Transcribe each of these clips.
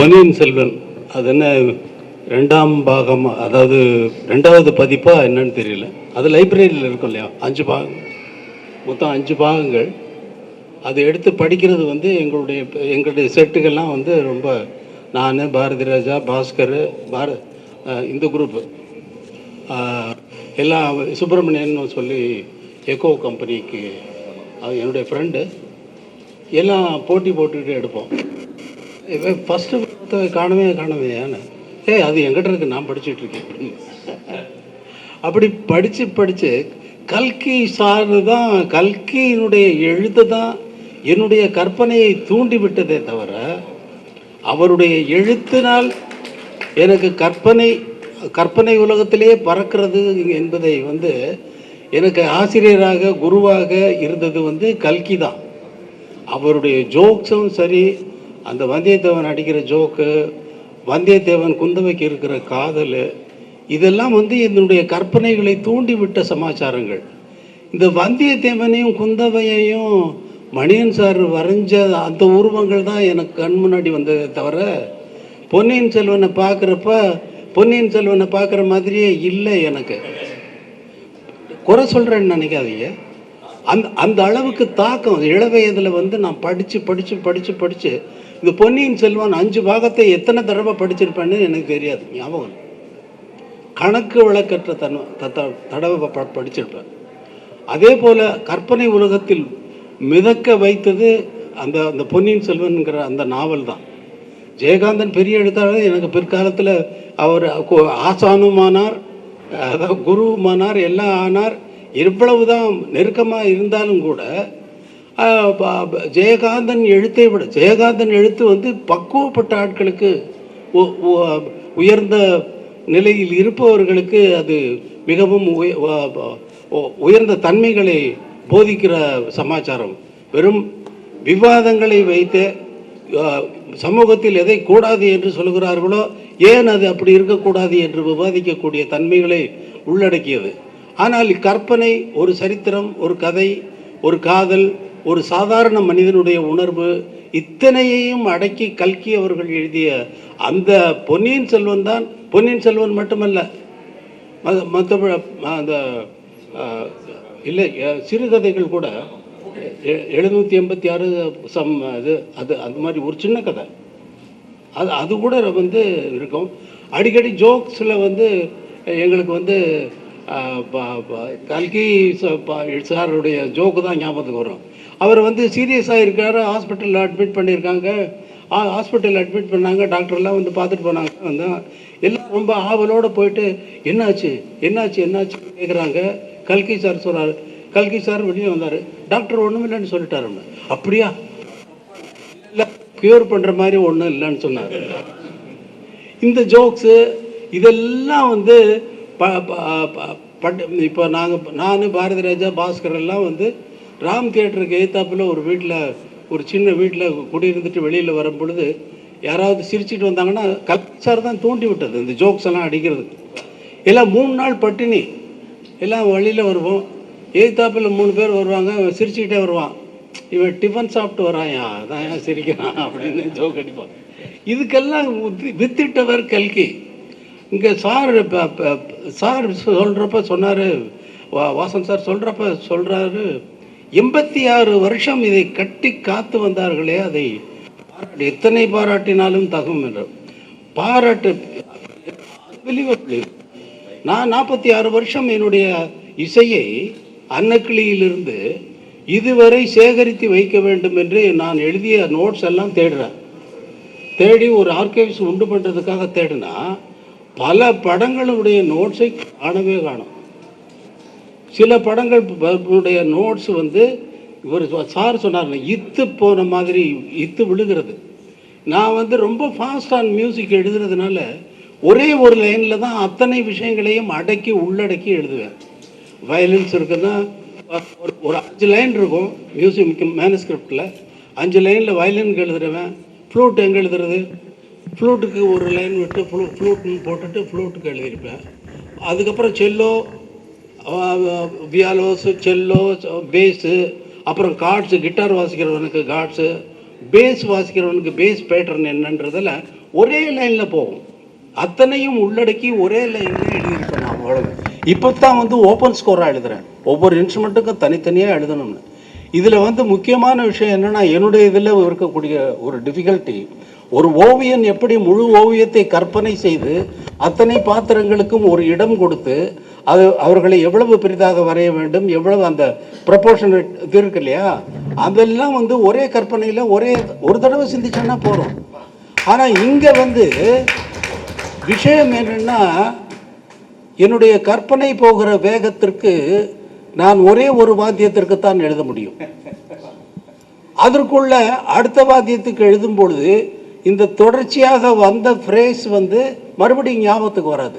பொன்னியின் செல்வன் அது என்ன ரெண்டாம் பாகம் அதாவது ரெண்டாவது பதிப்பா என்னன்னு தெரியல. அது லைப்ரரியில் இருக்கும் இல்லையா? அஞ்சு பாகம் மொத்தம் அஞ்சு பாகங்கள். அதை எடுத்து படிக்கிறது வந்து எங்களுடைய எங்களுடைய செட்டுகள்லாம் வந்து ரொம்ப நான் பாரதி ராஜா பாஸ்கர் பார இந்த குரூப்பு எல்லாம் சுப்பிரமணியன் சொல்லி எக்கோ கம்பெனிக்கு என்னுடைய ஃப்ரெண்டு எல்லாம் போட்டி போட்டுக்கிட்டு எடுப்போம். ஃபஸ்ட்டு புத்தக காணவே காணவே ஏன்னு ஏய் அது எங்கிட்ட இருக்கு நான் படிச்சுட்டு இருக்கேன் அப்படி. படித்து படித்து கல்கி சார் தான் கல்கியினுடைய எழுத்து தான் என்னுடைய கற்பனையை தூண்டி விட்டதே தவிர அவருடைய எழுத்தினால் எனக்கு கற்பனை கற்பனை உலகத்திலேயே பறக்கிறது என்பதை வந்து எனக்கு ஆசிரியராக குருவாக இருந்தது வந்து கல்கி தான். அவருடைய ஜோக்ஸும் சரி அந்த வந்தியத்தேவன் அடிக்கிற ஜோக்கு வந்தியத்தேவன் குந்தவைக்கு இருக்கிற காதல் இதெல்லாம் வந்து என்னுடைய கற்பனைகளை தூண்டிவிட்ட சமாச்சாரங்கள். இந்த வந்தியத்தேவனையும் குந்தவையையும் மணியன் சார் வரைஞ்ச அந்த உருவங்கள் தான் எனக்கு கண் முன்னாடி வந்ததே தவிர பொன்னியின் செல்வனை பார்க்குறப்ப பொன்னியின் செல்வனை பார்க்குற மாதிரியே இல்லை எனக்கு. குறை சொல்கிறேன்னு நினைக்காதீங்க. அந்த அந்த அளவுக்கு தாக்கம் இளவயதில் வந்து நான் படித்து படித்து படித்து படித்து இந்த பொன்னியின் செல்வன் அஞ்சு பாகத்தை எத்தனை தடவை படிச்சிருப்பேன்னு எனக்கு தெரியாது ஞாபகம் கணக்கு விளக்கற்ற தன் தடவை ப- படிச்சிருப்பேன். அதே போல் கற்பனை உலகத்தில் மிதக்க வைத்தது அந்த அந்த பொன்னியின் செல்வன்கிற அந்த நாவல் தான். ஜெயகாந்தன் பெரிய எழுத்தாளர் எனக்கு பிற்காலத்தில் அவர் ஆசானுமானார் அதாவது குருவுமானார் எல்லாம் ஆனார் இவ்வளவு தான் நெருக்கமாக இருந்தாலும் கூட ஜெயகாந்தன் எழுத்தை விட ஜெயகாந்தன் எழுத்து வந்து பக்குவப்பட்ட ஆட்களுக்கு உயர்ந்த நிலையில் இருப்பவர்களுக்கு அது மிகவும் உ- உயர்ந்த தன்மைகளை போதிக்கிற சமாச்சாரம். வெறும் விவாதங்களை வைத்து சமூகத்தில் எதை கூடாது என்று சொல்கிறார்களோ ஏன் அது அப்படி இருக்கக்கூடாது என்று விவாதிக்கக்கூடிய தன்மைகளை உள்ளடக்கியது. ஆனால் கற்பனை ஒரு சரித்திரம் ஒரு கதை ஒரு காதல் ஒரு சாதாரண மனிதனுடைய உணர்வு இத்தனையையும் அடக்கி கல்கி அவர்கள் எழுதிய அந்த பொன்னியின் செல்வன் தான் பொன்னியின் செல்வன் மட்டுமல்ல மற்ற அந்த இல்லை சிறுகதைகள் கூட எ- எழுநூற்றி எண்பத்தி ஆறு சம் இது அது அந்த மாதிரி ஒரு சின்ன கதை. அது அது கூட வந்து இருக்கும். அடிக்கடி ஜோக்ஸில் வந்து எங்களுக்கு வந்து ப- கல்கி ச- ப- சாருடைய ஜோக்கு தான் ஞாபகத்துக்கு வரும். அவர் வந்து சீரியஸாக இருக்காரு ஹாஸ்பிட்டலில் அட்மிட் பண்ணியிருக்காங்க. ஹாஸ்பிட்டலில் அட்மிட் பண்ணாங்க டாக்டர்லாம் வந்து பார்த்துட்டு போனாங்க. வந்து எல்லாம் ரொம்ப ஆவலோடு போயிட்டு என்னாச்சு? என்னாச்சு? என்னாச்சு? கேட்குறாங்க கல்கி சார் சொல்கிறார் கல்கி சார் வெளியே வந்தார். டாக்டர் ஒன்றும் இல்லைன்னு சொல்லிட்டாரு அப்படியா? இல்லை க்யூர் பண்ணுற மாதிரி ஒன்றும் இல்லைன்னு சொன்னார். இந்த ஜோக்ஸு இதெல்லாம் வந்து ப ப- ப- பட் இப்போ நாங்கள் நான் பாரதி ராஜா பாஸ்கர் எல்லாம் வந்து ராம் தியேட்டருக்கு எதிர்த்தாப்பில் ஒரு வீட்டில் ஒரு சின்ன வீட்டில் குடியிருந்துட்டு வெளியில் வரும் பொழுது யாராவது சிரிச்சுட்டு வந்தாங்கன்னா கல்சார் தான் தூண்டி விட்டது இந்த ஜோக்ஸ் எல்லாம் அடிக்கிறதுக்கு. எல்லாம் மூணு நாள் பட்டினி. எல்லாம் வழியில் வருவோம். எதிர்த்தாப்பில் மூணு பேர் வருவாங்க அவன் சிரிச்சுக்கிட்டே வருவான். இவன் டிஃபன் சாப்பிட்டு வரான்யா அதான் ஏன் சிரிக்கிறான் அப்படின்னு ஜோக் அடிப்பான். இதுக்கெல்லாம் வித்திட்டவர் கல்கி. இங்கே சார் சார் சொல்கிறப்ப சொன்னார் வாசன் சார் சொல்கிறப்ப சொல்கிறாரு எண்பத்தி ஆறு வருஷம் இதை கட்டி காத்து வந்தார்களே அதை பாராட்டு எத்தனை பாராட்டினாலும் தகும் என்று. பாராட்டு நான் நாற்பத்தி ஆறு வருஷம் என்னுடைய இசையை அன்னக்கிளியிலிருந்து இதுவரை சேகரித்து வைக்க வேண்டும் என்று நான் எழுதிய நோட்ஸ் எல்லாம் தேடுறேன். தேடி ஒரு ஆர்கைவ்ஸ் உண்டு பண்ணுறதுக்காக தேடினா பல படங்களுடைய நோட்ஸை காணவே காணும். சில படங்கள் உடைய நோட்ஸ் வந்து இவர் சார் சொன்னார் இத்து போன மாதிரி இத்து விழுகிறது. நான் வந்து ரொம்ப ஃபாஸ்ட் ஆன் மியூசிக் எழுதுறதுனால ஒரே ஒரு லைனில் தான் அத்தனை விஷயங்களையும் அடக்கி உள்ளடக்கி எழுதுவேன். வயலின்ஸ் இருக்குன்னா ஒரு ஒரு அஞ்சு லைன் இருக்கும் மியூசிக் மேனஸ்கிரிப்டில் அஞ்சு லைனில் வயலின் எழுதுறவன் ஃப்ளூட் எங்கே எழுதுறது? ஃப்ளூட்டுக்கு ஒரு லைன் விட்டு ஃப்ளூ ஃப்ளூட்னு போட்டுட்டு ஃப்ளூட்டுக்கு எழுதியிருப்பேன். அதுக்கப்புறம் செல்லோ வியாலோஸு செல்லோ பேஸு அப்புறம் கார்ட்ஸு கிட்டார் வாசிக்கிறவனுக்கு கார்ட்ஸு பேஸ் வாசிக்கிறவனுக்கு பேஸ் பேட்டர்ன் என்னன்றதில் ஒரே லைனில் போகும். அத்தனையும் உள்ளடக்கி ஒரே லைனில் எழுதியிருக்கேன் நான் அவ்வளவு. இப்போ தான் வந்து ஓப்பன் ஸ்கோராக எழுதுகிறேன் ஒவ்வொரு இன்ஸ்ட்ருமெண்ட்டுக்கும் தனித்தனியாக எழுதணும்னு. இதில் வந்து முக்கியமான விஷயம் என்னென்னா என்னுடைய இதில் இருக்கக்கூடிய ஒரு டிஃபிகல்ட்டி ஒரு ஓவியன் எப்படி முழு ஓவியத்தை கற்பனை செய்து அத்தனை பாத்திரங்களுக்கும் ஒரு இடம் கொடுத்து அது அவர்களை எவ்வளவு பெரிதாக வரைய வேண்டும் எவ்வளவு அந்த ப்ரப்போர்ஷன் இது இருக்கு இல்லையா? அதெல்லாம் வந்து ஒரே கற்பனையில் ஒரே ஒரு தடவை சிந்திச்சோன்னா போகிறோம் ஆனால் இங்கே வந்து விஷயம் என்னென்னா என்னுடைய கற்பனை போகிற வேகத்திற்கு நான் ஒரே ஒரு வாத்தியத்திற்கு தான் எழுத முடியும். அதற்குள்ள அடுத்த வாத்தியத்துக்கு எழுதும் பொழுது இந்த தொடர்ச்சியாக வந்த ஃப்ரேஸ் வந்து மறுபடியும் ஞாபகத்துக்கு வராது.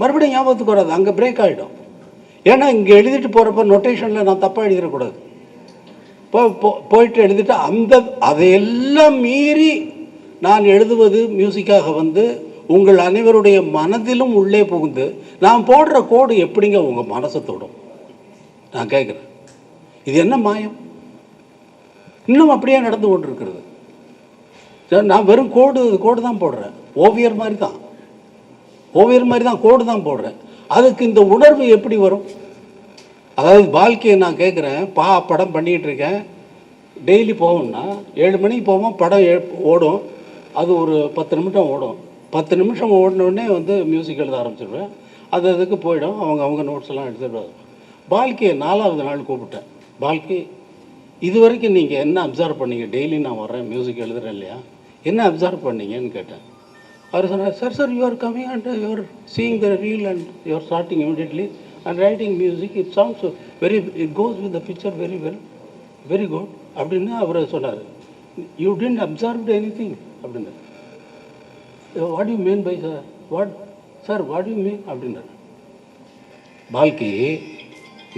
மறுபடியும் ஞாபகத்துக்கு வராது. அங்கே பிரேக் ஆகிடும் ஏன்னா இங்கே எழுதிட்டு போகிறப்ப நொட்டேஷனில் நான் தப்பாக எழுதிடக்கூடாது. போ போயிட்டு எழுதிட்டு அந்த அதையெல்லாம் மீறி நான் எழுதுவது மியூசிக்காக வந்து உங்கள் அனைவருடைய மனதிலும் உள்ளே புகுந்து நான் போடுற கோடு எப்படிங்க உங்கள் மனசை தொடும்? நான் கேட்குறேன். இது என்ன மாயம்? இன்னும் அப்படியே நடந்து கொண்டிருக்கிறது. சரி, நான் வெறும் கோடு கோடு தான் போடுறேன். ஓவியர் மாதிரி தான். ஓவியர் மாதிரி தான் கோடு தான் போடுறேன். அதுக்கு இந்த உணர்வு எப்படி வரும்? அதாவது வாழ்க்கையை நான் கேட்குறேன் பா படம் பண்ணிகிட்டு இருக்கேன். டெய்லி போவோம்னா ஏழு மணிக்கு போவோம் படம் ஏ- ஓடும். அது ஒரு பத்து நிமிஷம் ஓடும். பத்து நிமிஷம் ஓடின உடனே வந்து மியூசிக் எழுத ஆரம்பிச்சிடுவேன் அது அதுக்கு போயிடும். அவங்க அவங்க நோட்ஸ் எல்லாம் எடுத்துகிட்டு வாழ்க்கையை நாலாவது நாள் கூப்பிட்டேன். வாழ்க்கை இது வரைக்கும் நீங்கள் என்ன அப்சர்வ் பண்ணீங்க? டெய்லி நான் வர்றேன் மியூசிக் எழுதுறேன் இல்லையா? என்ன அப்சர்வ் பண்ணீங்கன்னு கேட்டேன். அவர் சொன்னார் sir sir you're coming coming and your seeing the reel and your starting immediately and writing music it songs very it goes with the picture very well very good அப்படின்னு அவர் சொன்னார். You tend observed any thing அப்படின்னு what you mean by sir what sir what you mean அப்படின்னார். பால்கி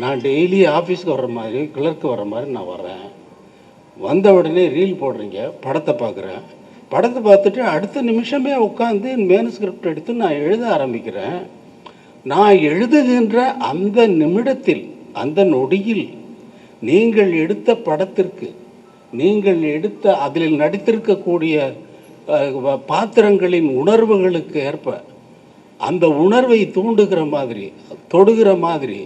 நான் daily ஆஃபீஸ்க்கு வர்ற மாதிரி clerk வர்ற மாதிரி நான் வர்றேன். வந்த உடனே ரீல் போடுறீங்க படத்தை பார்க்குறேன். படத்தை பார்த்துட்டு அடுத்த நிமிஷமே உட்காந்து மேனுஸ்கிரிப்ட் எடுத்து நான் எழுத ஆரம்பிக்கிறேன். நான் எழுதுகின்ற அந்த நிமிடத்தில் அந்த நொடியில் நீங்கள் எடுத்த படத்திற்கு நீங்கள் எடுத்த அதில் நடித்திருக்கக்கூடிய பாத்திரங்களின் உணர்வுகளுக்கு ஏற்ப அந்த உணர்வை தூண்டுகிற மாதிரி தொடுகிற மாதிரி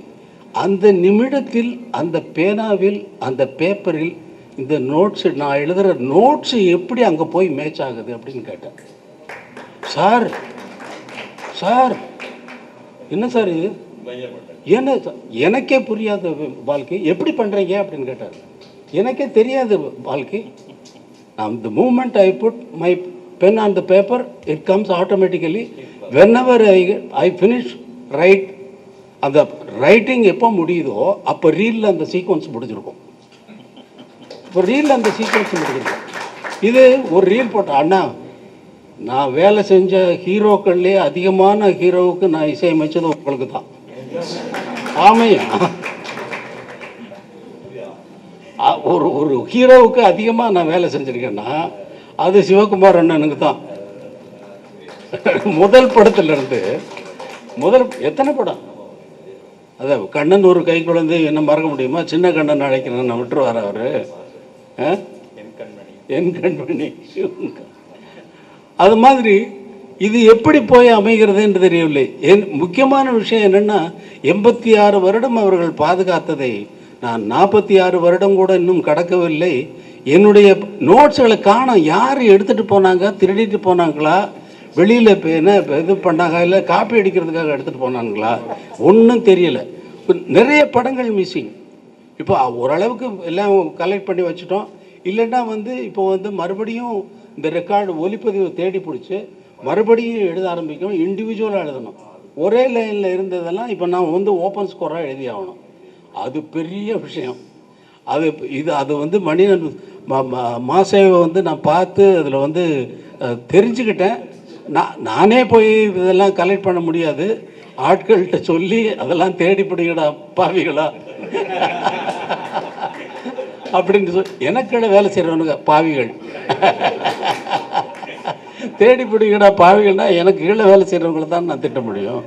அந்த நிமிடத்தில் அந்த பேனாவில் அந்த பேப்பரில் இந்த நோட்ஸ் நான் எழுதுகிற நோட்ஸ் எப்படி அங்கே போய் மேட்ச் ஆகுது அப்படின்னு கேட்டேன். சார் சார் என்ன சார் இது? என்ன எனக்கே புரியாத வாழ்க்கை. எப்படி பண்ணுறீங்க அப்படின்னு கேட்டார். எனக்கே தெரியாது வாழ்க்கை. அந்த moment I put my pen on the paper it comes automatically whenever I I finish write அந்த ரைட்டிங் எப்போ முடியுதோ அப்போ ரீலில் அந்த சீக்வன்ஸ் முடிஞ்சிருக்கும். இப்போ ரீலில் அந்த சீக்வன்ஸ் முடிஞ்சிருக்கும் இது ஒரு ரீல் போட்ட அண்ணா நான் வேலை செஞ்ச ஹீரோக்கள்லேயே அதிகமான ஹீரோவுக்கு நான் இசையமைச்சது உங்களுக்கு தான் ஆமையா ஒரு ஒரு ஹீரோவுக்கு அதிகமாக நான் வேலை செஞ்சுருக்கேன்னா அது சிவகுமார் அண்ணனுக்கு தான் முதல் படத்துலேருந்து முதல் எத்தனை படம்? அதான் கண்ணன் ஒரு கை குழந்தை என்ன மறக்க முடியுமா? சின்ன கண்ணன் அழைக்கிறேன் நான் விட்டுருவார் அவர். என் கண்மணி. அது மாதிரி இது எப்படி போய் அமைகிறது என்று தெரியவில்லை. என் முக்கியமான விஷயம் என்னென்னா எண்பத்தி ஆறு வருடம் அவர்கள் பாதுகாத்ததை நான் நாற்பத்தி ஆறு வருடம் கூட இன்னும் கடக்கவில்லை. என்னுடைய நோட்ஸ்களை காணோம் யார் எடுத்துகிட்டு போனாங்க திருடிட்டு போனாங்களா வெளியில் என்ன இது பண்ணாங்க இல்லை காப்பி அடிக்கிறதுக்காக எடுத்துகிட்டு போனாங்களா? ஒன்றும் தெரியல. நிறைய படங்கள் மிஸ்ஸிங் இப்போ ஓரளவுக்கு எல்லாம் கலெக்ட் பண்ணி வச்சுட்டோம். இல்லைன்னா வந்து இப்போ வந்து மறுபடியும் இந்த ரெக்கார்டு ஒலிப்பதிவு தேடி பிடிச்சி மறுபடியும் எழுத ஆரம்பிக்கணும் இண்டிவிஜுவலாக எழுதணும். ஒரே லைனில் இருந்ததெல்லாம் இப்போ நான் வந்து ஓப்பன் ஸ்கோராக எழுதி ஆகணும். அது பெரிய விஷயம். அது இது அது வந்து மனிதன் மாசேவை வந்து நான் பார்த்து அதில் வந்து தெரிஞ்சுக்கிட்டேன். நான் நானே போய் இதெல்லாம் கலெக்ட் பண்ண முடியாது. ஆட்கள்கிட்ட சொல்லி அதெல்லாம் தேடி பிடிக்கடா பாவிகளா அப்படின்னு சொல்லி எனக்கிட வேலை செய்கிறவனுங்க பாவிகள். தேடி பிடிக்கடா பாவிகள்னா எனக்கு கீழே வேலை செய்கிறவங்கள தான் நான் திட்ட முடியும்.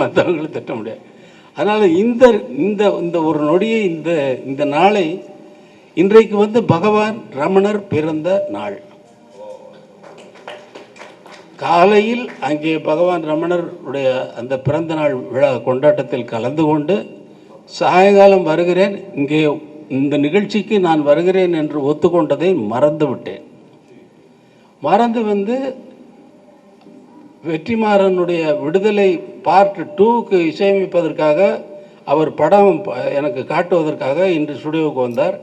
மற்றவங்கள திட்ட முடியாது. அதனால் இந்த இந்த இந்த ஒரு நொடியை இந்த இந்த நாளை இன்றைக்கு வந்து பகவான் ரமணர் பிறந்த நாள். காலையில் அங்கே பகவான் ரமணருடைய அந்த பிறந்த நாள் விழா கொண்டாட்டத்தில் கலந்து கொண்டு சாயங்காலம் வருகிறேன். இங்கே இந்த நிகழ்ச்சிக்கு நான் வருகிறேன் என்று ஒத்துக்கொண்டதை மறந்து விட்டேன் மறந்து வந்து வெற்றிமாறனுடைய விடுதலை பார்ட் டூக்கு இசையமைப்பதற்காக அவர் படம் எனக்கு காட்டுவதற்காக இன்று ஸ்டுடியோவுக்கு வந்தார்.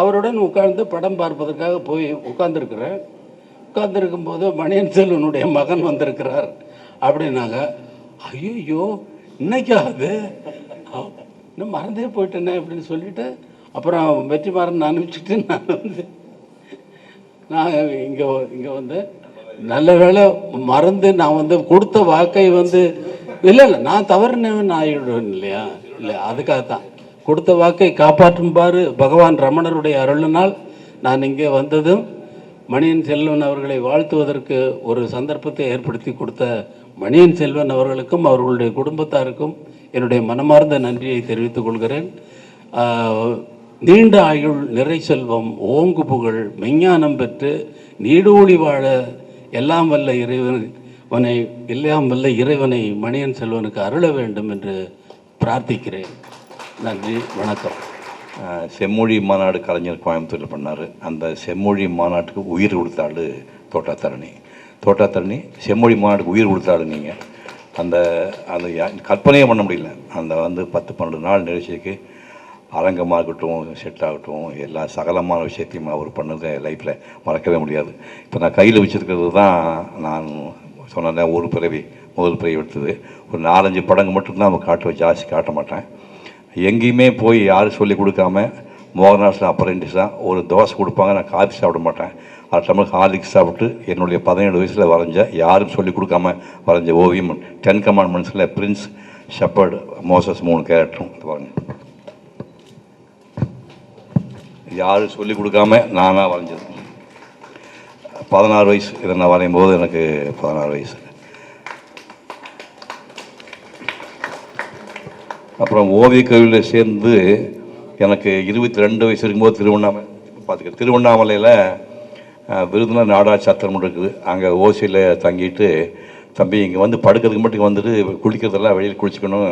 அவருடன் உட்கார்ந்து படம் பார்ப்பதற்காக போய் உட்கார்ந்துருக்கிறேன். உட்கார்ந்துருக்கும் போது மணியன் செல்வனுடைய மகன் வந்திருக்கிறார். அப்படின்னாங்க ஐயோ இன்னைக்காவது இன்னும் மறந்தே போயிட்டேனே அப்படின்னு சொல்லிவிட்டு அப்புறம் வெற்றிமாறன் அனுப்பிச்சிட்டு நான் வந்து நான் இங்கே இங்கே வந்து நல்ல வேளை மறந்து நான் வந்து கொடுத்த வாக்கை வந்து இல்லை இல்லை நான் தவறுனவன் ஆகிடுவேன் இல்லையா? இல்லை அதுக்காக தான் கொடுத்த வாக்கை காப்பாற்றும்பாறு பகவான் ரமணருடைய அருளினால் நான் இங்கே வந்ததும் மணியன் செல்வன் அவர்களை வாழ்த்துவதற்கு ஒரு சந்தர்ப்பத்தை ஏற்படுத்தி கொடுத்த மணியன் செல்வன் அவர்களுக்கும் அவர்களுடைய குடும்பத்தாருக்கும் என்னுடைய மனமார்ந்த நன்றியை தெரிவித்துக் கொள்கிறேன். நீண்ட ஆயுள் நிறை செல்வம் ஓங்கு புகழ் மெஞ்ஞானம் பெற்று நீடோடி வாழ எல்லாம் வல்ல இறைவனை எல்லாம் வல்ல இறைவனை மணியன் செல்வனுக்கு அருள வேண்டும் என்று பிரார்த்திக்கிறேன். நன்றி வணக்கம். செம்மொழி மாநாடு கலைஞர் கோயம்புத்தூரில் பண்ணார். அந்த செம்மொழி மாநாட்டுக்கு உயிர் கொடுத்தாள் தோட்டாத்தரணி. தோட்டாத்தரணி செம்மொழி மாநாட்டுக்கு உயிர் கொடுத்தாள் நீங்கள் அந்த அந்த கற்பனையே பண்ண முடியல. அந்த வந்து பத்து பன்னெண்டு நாள் நிகழ்ச்சிக்கு அரங்கமாக இருக்கட்டும் செட் ஆகட்டும் எல்லா சகலமான விஷயத்தையும் அவர் பண்ணதை லைஃப்பில் மறக்கவே முடியாது. இப்போ நான் கையில் வச்சிருக்கிறது தான் நான் சொன்னேன் ஒரு பிறவி முதல் பிறவி எடுத்தது. ஒரு நாலஞ்சு படங்கள் மட்டும்தான் அவன் காட்டுவேன் ஜாஸ்தி காட்ட மாட்டேன். எங்கேயுமே போய் யாரும் சொல்லி கொடுக்காம மோகன்தாஸில் அப்ரெண்டிஸாக ஒரு தோசை கொடுப்பாங்க நான் காஃபி சாப்பிட மாட்டேன். அது தமிழ் ஹார்லிக்ஸ் சாப்பிட்டு என்னுடைய பதினேழு வயசில் வரைஞ்ச யாரும் சொல்லி கொடுக்காம வரைஞ்ச ஓவியம். டென் கமாண்ட்மெண்ட்ஸில் பிரின்ஸ் ஷெப்பர்டு மோசஸ் மூணு கேரக்டரும் இது பாருங்க. யாரும் சொல்லி கொடுக்காம நானாக வரைஞ்சது. பதினாறு வயசு இதை நான் வரையும் போது எனக்கு பதினாறு வயசு. அப்புறம் ஓவியக் கல்வியில் சேர்ந்து எனக்கு இருபத்தி ரெண்டு வயசு இருக்கும்போது திருவண்ணாமலை பார்த்துக்க திருவண்ணாமலையில் விருதுநர் நாடார் சத்திரம் இருக்குது. அங்கே ஓசியில் தங்கிட்டு தம்பி இங்கே வந்து படுக்கிறதுக்கு மட்டும் வந்துட்டு குளிக்கிறதெல்லாம் வெளியில் குளிச்சுக்கணும்.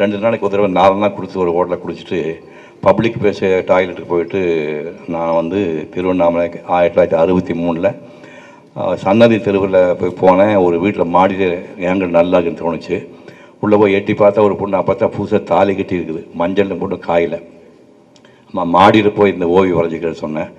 ரெண்டு நாளைக்கு ஒரு தடவை நாலு நாள் கொடுத்து ஒரு ஹோட்டலில் குளிச்சுட்டு பப்ளிக் பேச டாய்லெட்டுக்கு போயிட்டு நான் வந்து திருவண்ணாமலை ஆயிரத்தி தொள்ளாயிரத்தி அறுபத்தி மூணில் சன்னதி தெருவில் போய் போனேன். ஒரு வீட்டில் மாடியில் ஏங்கல் நல்லா இருக்குன்னு தோணுச்சு. உள்ளே போய் எட்டி பார்த்தா ஒரு பொண்ணு பார்த்தா புதுசாக தாலி கட்டி இருக்குது மஞ்சள் போட்டு காயில். மா மாடியில் போய் இந்த ஓவியம் வரைஞ்சிக்கிறேன்னு சொன்னேன்.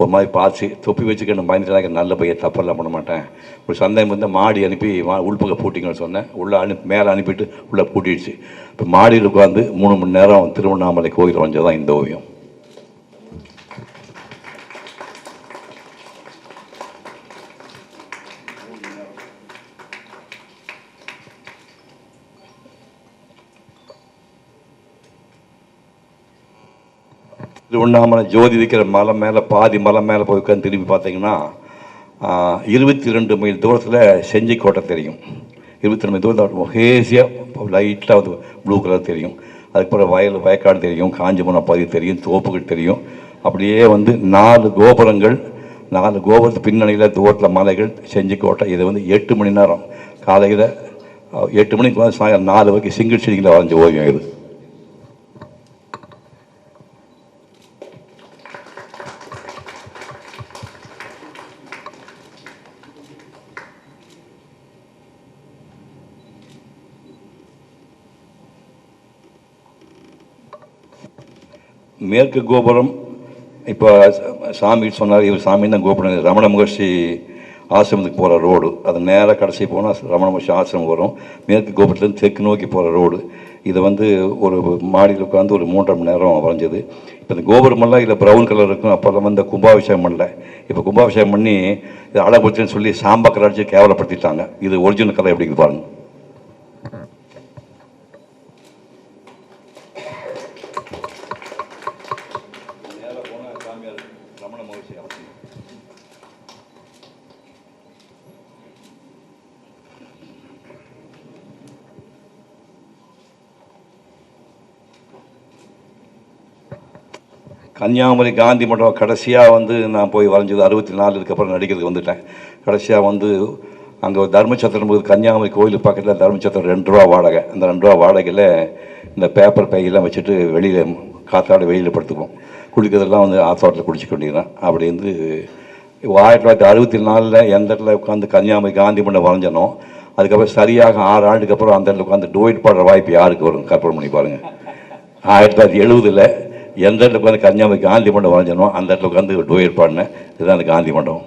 ஒரு மாதிரி பார்த்து தொப்பி வச்சுக்கணும் பயந்துட்டு நல்ல பையன் தப்பெல்லாம் பண்ண மாட்டேன். ஒரு சந்தேகம் வந்து மாடி அனுப்பி மா உள்பக்கம் பூட்டிங்கன்னு சொன்னேன். உள்ளே அனுப்பி மேலே அனுப்பிட்டு உள்ளே பூட்டிடுச்சு. இப்போ மாடியில் உட்காந்து மூணு மணி நேரம் திருவண்ணாமலை கோயில் வரைஞ்சதான் இந்த ஓவியம். திருவண்ணாமலை ஜோதி இருக்கிற மலை மேலே பாதி மலை மேலே போய் உட்காந்து திரும்பி பார்த்தீங்கன்னா இருபத்தி ரெண்டு மைல் தூரத்தில் செஞ்சிக்கோட்டை தெரியும். இருபத்தி ரெண்டு மைல் தூரத்தில் ஹேசியாக லைட்டாக வந்து ப்ளூ கலர் தெரியும். அதுக்கப்புறம் வயல் வயக்காடு தெரியும் காஞ்சிபுரம் பகுதி தெரியும் தோப்புகள் தெரியும். அப்படியே வந்து நாலு கோபுரங்கள் நாலு கோபுரத்து பின்னணியில் தூரத்தில் மலைகள் செஞ்சிக்கோட்டை இது வந்து எட்டு மணி நேரம். காலையில் எட்டு மணிக்கு வந்து சாயங்காலம் நாலு வரைக்கும் சிங்கிள் ஷீட்டிங்கில் வரைஞ்ச ஓவியம் இது மேற்கு கோபுரம் இப்போ சாமி சொன்னார் இவர் சாமி தான் கோபுரம் ரமண மகர்ஷி ஆசிரமத்துக்கு போகிற ரோடு. அது நேராக கடைசி போனால் ரமண மகர்ஷி ஆசிரமம் வரும். மேற்கு கோபுரத்துலேருந்து தெற்கு நோக்கி போகிற ரோடு. இதை வந்து ஒரு மாடியில் உட்காந்து ஒரு மூன்றரை மணி நேரம் வரைஞ்சது. இப்போ இந்த கோபுரமெல்லாம் இதில் ப்ரௌன் கலர் இருக்கும். அப்போல்லாம் வந்து கும்பாபிஷேகம் பண்ணல. இப்போ கும்பாபிஷேகம் பண்ணி இதை அழகுபடுத்தின்னு சொல்லி சாம்பா கலர் அடிச்சு கேவலப்படுத்திட்டாங்க. இது ஒரிஜினல் கலர் எப்படி பாருங்கள் கன்னியாகுமரி காந்தி மண்டபம் கடைசியாக வந்து நான் போய் வரைஞ்சது அறுபத்தி நாலுக்கு அப்புறம் நடிக்கிறதுக்கு வந்துட்டேன். கடைசியாக வந்து அங்கே தர்மச்சத்திரம் போது கன்னியாகுமரி கோயில் பக்கத்தில் தர்மச்சத்திரம் ரெண்டு ரூபா வாடகை. அந்த ரெண்டு ரூபா வாடகையில் இந்த பேப்பர் பையெல்லாம் வச்சுட்டு வெளியில் காத்தாட வெளியில் படுத்துக்குவோம். குளிக்கிறதெல்லாம் வந்து ஆத்தோட்டத்தில் குடிச்சு கொண்டிருந்தேன் அப்படி வந்து ஆயிரத்தி தொள்ளாயிரத்தி அறுபத்தி நாலில் எந்த இடத்துல உட்காந்து கன்னியாகுமரி காந்தி மண்டபம் வரைஞ்சனோ அதுக்கப்புறம் சரியாக ஆறு ஆண்டுக்கு அப்புறம் அந்த இடத்துல உட்காந்து டோயிட் பாடுற வாய்ப்பு யாருக்கு வரும்? கற்பனை பண்ணி பாருங்கள் ஆயிரத்தி தொள்ளாயிரத்தி எழுபதில் எந்த இடத்துல உட்காந்து கன்னியாகுமரி காந்தி மண்டபம் வரைஞ்சனோ அந்த இடத்துல உட்காந்து டூயர் பாடினேன் இதுதான் அந்த காந்தி மண்டபம்